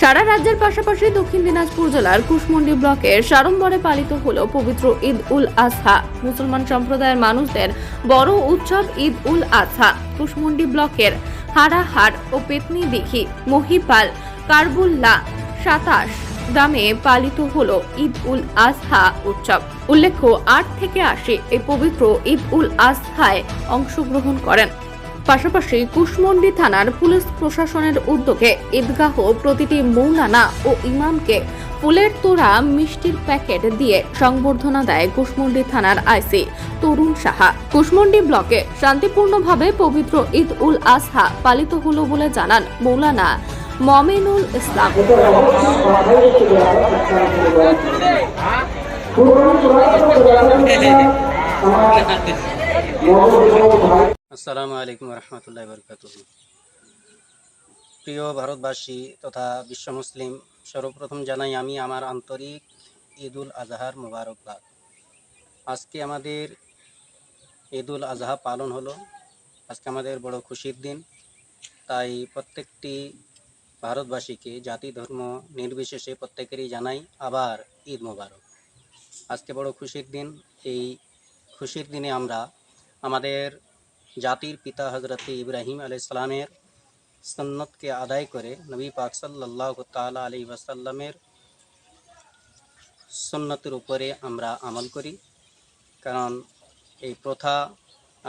সারা রাজ্যের পাশাপাশি দক্ষিণ দিনাজপুর জেলার কুশমন্ডি ব্লকের সাড়ম্বরে পালিত হল পবিত্র ঈদ উল আজহা। মুসলমান সম্প্রদায়ের মানুষদের বড় উৎসব ঈদ উল আজহা। কুশমন্ডি ব্লকের হারাহাট ও পেতনি দিঘি মহিপাল, কারবুল্লা, সাতাশ গ্রামে পালিত হল ঈদ উল আজহা উৎসব। উল্লেখ্য, আট থেকে আশি এই পবিত্র ঈদ উল আজহায় অংশগ্রহণ করেন। পাশাপাশি কুশমন্ডি থানার পুলিশ প্রশাসনের উদ্যোগে ঈদগাহ প্রতিটি মৌলানা ও ইমামকে ফুলের তোড়া মিষ্টির প্যাকেট দিয়ে সংবর্ধনা দেয় কুশমন্ডি থানার আইসি তরুণ সাহা। কুশমন্ডি ব্লকে শান্তিপূর্ণভাবে পবিত্র ঈদ উল আজহা পালিত হলো বলে জানান মৌলানা মমিনুল ইসলাম। আসসালামু আলাইকুম রহমতুল্লাহ বরকাত প্রিয় ভারতবাসী তথা বিশ্ব মুসলিম, সর্বপ্রথম জানাই আমি আমার আন্তরিক ঈদ উল আজহার মুবারকবাদ। আজকে আমাদের ঈদ উল আজহা পালন হলো। আজকে আমাদের বড় খুশির দিন। তাই প্রত্যেকটি ভারতবাসীকে জাতি, ধর্ম নির্বিশেষে প্রত্যেকেরই জানাই আবার ঈদ মোবারক। আজকে বড় খুশির দিন। এই খুশির দিনে আমরা আমাদের জাতির পিতা হজরত ইব্রাহিম আলাইসালামের সন্নতকে আদায় করে নবী পাক সাল্লাহ তালা আলী ওয়াসাল্লামের সন্ন্যতের উপরে আমরা আমল করি। কারণ এই প্রথা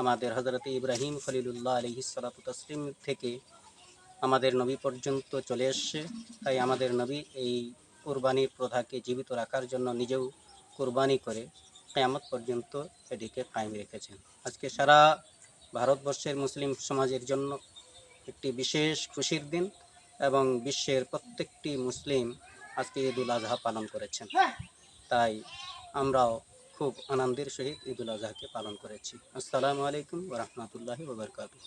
আমাদের হজরত ইব্রাহিম খলিলুল্লাহ আলহি তসলিম থেকে আমাদের নবী পর্যন্ত চলে এসছে। তাই আমাদের নবী এই কোরবানির প্রথাকে জীবিত রাখার জন্য নিজেও কোরবানি করে কেয়ামত পর্যন্ত এটিকে কায়েম রেখেছেন। আজকে সারা ভারতবর্ষের মুসলিম সমাজের জন্য একটি বিশেষ খুশির দিন এবং বিশ্বের প্রত্যেকটি মুসলিম আজকে ঈদ উল আজহা পালন করেছেন। তাই আমরাও খুব আনন্দের সহিত ঈদ উল আজহাকে পালন করেছি। আসসালামু আলাইকুম রহমতুল্লাহি ওবরকাতু